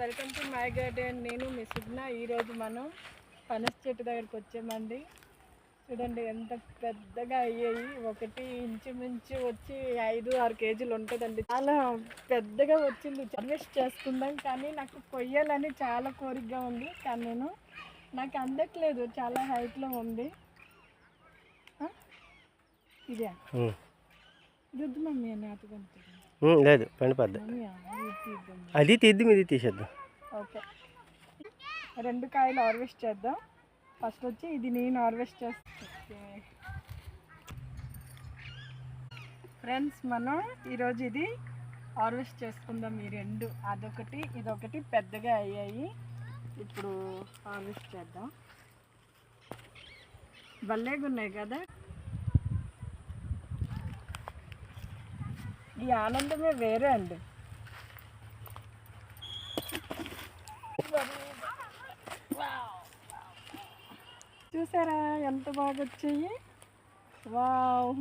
Welcome to my garden. నేను మీ సుగ్న. ఈరోజు మనం పనస చెట్టు దగ్గరికి వచ్చామండి. చూడండి ఎంత పెద్దగా అయ్యాయి. ఒకటి ఇంచుమించు వచ్చి ఐదు ఆరు కేజీలు ఉంటుందండి. చాలా పెద్దగా వచ్చింది. హార్వెస్ట్ చేసుకుందాం కానీ నాకు కొయ్యాలని చాలా కోరికగా ఉంది. కానీ నేను నాకు అందట్లేదు. చాలా హైట్లో ఉంది? ఇదే. ఇది మమ్మీ అని లేదు పండిపోద్ది అది తీద్దాం ఇది తీసేద్దాం. ఓకే. రెండు కాయలు హార్వెస్ట్ చేద్దాం. ఫస్ట్ వచ్చి ఇది నేను హార్వెస్ట్ చేస్తాను ఫ్రెండ్స్ మనం ఈరోజు ఇది హార్వెస్ట్ చేసుకుందాం. ఈ రెండు అదొకటి ఇదొకటి పెద్దగా అయ్యాయి. ఇప్పుడు హార్వెస్ట్ చేద్దాం. భలేగా ఉన్నాయి కదా. ఈ ఆనందమే వేరే అండి. చూసారా ఎంత బాగా వచ్చాయి? వావ్.